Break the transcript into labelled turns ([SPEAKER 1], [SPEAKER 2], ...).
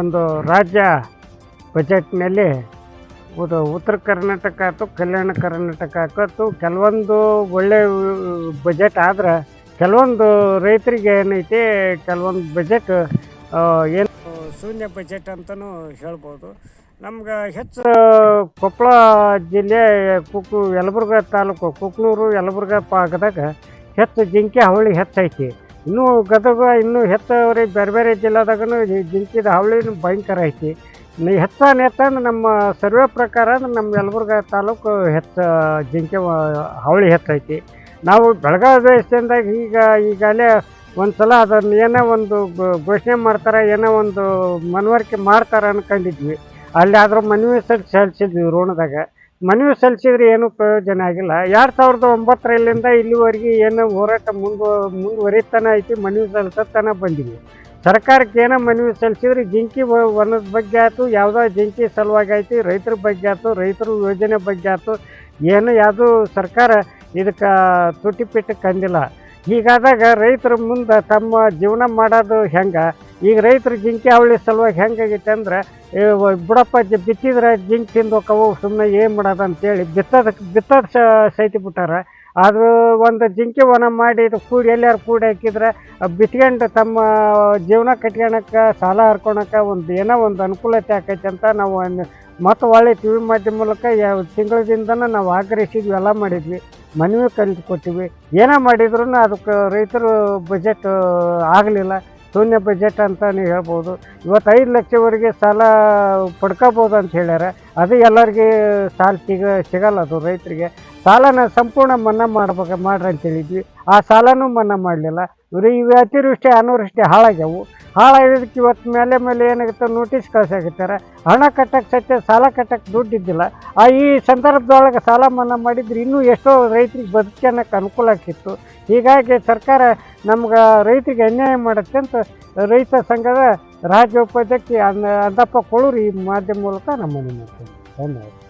[SPEAKER 1] ಒಂದು ರಾಜ್ಯ ಬಜೆಟ್ನಲ್ಲಿ ಇದು ಉತ್ತರ ಕರ್ನಾಟಕ ಆಯ್ತು, ಕಲ್ಯಾಣ ಕರ್ನಾಟಕ ಆಯ್ತು. ಕೆಲವೊಂದು ಒಳ್ಳೆ ಬಜೆಟ್ ಆದ್ರೆ ಕೆಲವೊಂದು ರೈತರಿಗೆ ಏನೈತಿ, ಕೆಲವೊಂದು ಬಜೆಟ್ ಏನು ಶೂನ್ಯ ಬಜೆಟ್ ಅಂತಲೂ ಹೇಳ್ಬೋದು. ನಮ್ಗೆ ಹೆಚ್ಚು ಕೊಪ್ಪಳ ಜಿಲ್ಲೆ, ಕುಕ್ಕು ಯಲಬುರ್ಗ ತಾಲೂಕು, ಕುಕ್ನೂರು ಯಲಬುರ್ಗ ಪಾಗದಾಗ ಹೆಚ್ಚು ಜಿಂಕೆ ಹಾವಳಿ ಹೆಚ್ಚೈತಿ. ಇನ್ನೂ ಗದಗ, ಇನ್ನೂ ಹೆಚ್ಚವ್ರಿ ಬೇರೆ ಬೇರೆ ಜಿಲ್ಲಾದಾಗೂ ಜಿಂಕಿದ ಹಾವಳಿನೂ ಭಯಂಕರ ಐತಿ. ಹೆಚ್ಚಾನ ಹೆಚ್ಚಂದ್ರೆ ನಮ್ಮ ಸರ್ವೆ ಪ್ರಕಾರ ಅಂದ್ರೆ ನಮ್ಮ ಯಲಬುರ್ಗ ತಾಲೂಕು ಹೆಚ್ಚು ಜಿಂಕೆ ಹಾವಳಿ ಹೆತ್ತೈತಿ ನಾವು ಬೆಳಗಾವಿ ದೇಶದಿಂದಾಗ ಈಗ, ಈಗಾಗಲೇ ಒಂದು ಸಲ ಅದನ್ನು ಏನೋ ಒಂದು ಘೋಷಣೆ ಮಾಡ್ತಾರೆ, ಏನೋ ಒಂದು ಮನವರಿಕೆ ಮಾಡ್ತಾರೆ ಅನ್ಕೊಂಡಿದ್ವಿ. ಅಲ್ಲಿ ಆದರೂ ಮನವಿ ಸರಿ ಸಲ್ಲಿಸಿದ್ವಿ ಋಣದಾಗ ಮನವಿ ಸಲ್ಲಿಸಿದ್ರೆ ಏನೂ ಪ್ರಯೋಜನ ಆಗಿಲ್ಲ. ಎರಡು ಸಾವಿರದ ಒಂಬತ್ತರಲ್ಲಿಂದ ಇಲ್ಲಿವರೆಗೆ ಏನು ಹೋರಾಟ ಮುಂದು ಮುಂದುವರಿತಾನೆ ಐತಿ, ಮನವಿ ಸಲ್ಲಿಸತನ ಬಂದಿವಿ ಸರ್ಕಾರಕ್ಕೆ ಏನೋ ಮನವಿ ಸಲ್ಲಿಸಿದ್ರೆ ಜಿಂಕಿ ವನದ ಬಗ್ಗೆ ಆಯ್ತು, ಯಾವುದೋ ಜಿಂಕಿ ಸಲುವಾಗಿ ಆಯ್ತು, ರೈತರ ಬಗ್ಗೆ ಆಯ್ತು, ರೈತರ ಯೋಜನೆ ಬಗ್ಗೆ ಆಯ್ತು, ಏನು ಯಾವುದೂ ಸರ್ಕಾರ ಇದಕ್ಕೆ ತುಟಿಪಿಟ್ಟು ಕಂದಿಲ್ಲ. ಹೀಗಾದಾಗ ರೈತರ ಮುಂದೆ ತಮ್ಮ ಜೀವನ ಮಾಡೋದು ಹೆಂಗೆ? ಈಗ ರೈತರು ಜಿಂಕೆ ಅವಳಿ ಸಲುವಾಗಿ ಹೆಂಗಾಗೈತೆ ಅಂದ್ರೆ ಬುಡಪ್ಪ ಬಿತ್ತಿದ್ರೆ ಜಿಂಕೆ ತಿಂದು ಸುಮ್ಮನೆ ಏನು ಮಾಡೋದು ಅಂತೇಳಿ ಬಿತ್ತೋದಕ್ಕೆ ಬಿತ್ತೋದು ಸೈತಿ ಬಿಟ್ಟಾರ. ಅದು ಒಂದು ಜಿಂಕೆ ವನ ಮಾಡಿ ಇದು ಕೂಡಿ ಎಲ್ಲಾರು ಕೂಡಿ ಹಾಕಿದ್ರೆ ಬಿತ್ಕೊಂಡು ತಮ್ಮ ಜೀವನ ಕಟ್ಕೊಳಕ್ಕೆ ಸಾಲ ಹರ್ಕೊಳಕ್ಕೆ ಒಂದು ಏನೋ ಒಂದು ಅನುಕೂಲತೆ ಆಕೈತೆ ಅಂತ ನಾವು ಮತ್ತು ಒಳ್ಳೆ ಟಿ ವಿ ಮಾಧ್ಯಮ ಮೂಲಕ ಯಾವ ತಿಂಗಳದಿಂದನೂ ನಾವು ಆಗ್ರಹಿಸಿದ್ವಿ, ಎಲ್ಲ ಮಾಡಿದ್ವಿ. ಮನವಿ ಕಲಿತು ಕೊಟ್ಟಿವಿ. ಏನೇ ಮಾಡಿದ್ರು ಅದಕ್ಕೆ ರೈತರು ಬಜೆಟ್ ಆಗಲಿಲ್ಲ. ಶೂನ್ಯ ಬಜೆಟ್ ಅಂತ ನೀವು ಹೇಳ್ಬೋದು. ಇವತ್ತು ಐದು ಲಕ್ಷವರೆಗೆ ಸಾಲ ಪಡ್ಕೋಬೋದು ಅಂತ ಹೇಳ್ಯಾರ. ಅದು ಎಲ್ಲರಿಗೆ ಸಾಲ ಸಿಗ ಸಿಗಲ್ಲ ಅದು ರೈತರಿಗೆ. ಸಾಲನ ಸಂಪೂರ್ಣ ಮನ್ನಾ ಮಾಡ್ಬೇಕು ಮಾಡ್ರಿ ಅಂತ ಹೇಳಿದ್ವಿ. ಆ ಸಾಲನೂ ಮನ್ನಾ ಮಾಡಲಿಲ್ಲ. ಇವರು ಇವು ಅತಿವೃಷ್ಟಿ ಅನಾವೃಷ್ಟಿ ಹಾಳಾಗ್ಯಾವು. ಹಾಳಾಗಿದ್ದಕ್ಕೆ ಇವತ್ತು ಮೇಲೆ ಮೇಲೆ ಏನಾಗುತ್ತೆ ನೋಟಿಸ್ ಕಳ್ಸಾಕತ್ತಾರೆ. ಹಣ ಕಟ್ಟಕ್ಕೆ ಸತ್ಯ ಸಾಲ ಕಟ್ಟಕ್ಕೆ ದುಡ್ಡು ಇದ್ದಿಲ್ಲ. ಆ ಈ ಸಂದರ್ಭದೊಳಗೆ ಸಾಲ ಮನ್ನಾ ಮಾಡಿದ್ರೆ ಇನ್ನೂ ಎಷ್ಟೋ ರೈತರಿಗೆ ಬದುಕನ್ನಕ್ಕೆ ಅನುಕೂಲ ಆಗ್ತಿತ್ತು. ಹೀಗಾಗಿ ಸರ್ಕಾರ ನಮ್ಗೆ ರೈತರಿಗೆ ಅನ್ಯಾಯ ಮಾಡುತ್ತೆ ಅಂತ ರೈತ ಸಂಘದ ರಾಜ್ಯ ಉಪಾಧ್ಯಕ್ಷ ಅಂದ ಅಂದಪ್ಪ ಕೊಳೂರು ಈ ಮಾಧ್ಯಮ ಮೂಲಕ ನಮ್ಮನ್ನು ಮಾಡ್ತೀವಿ ಧನ್ಯವಾದ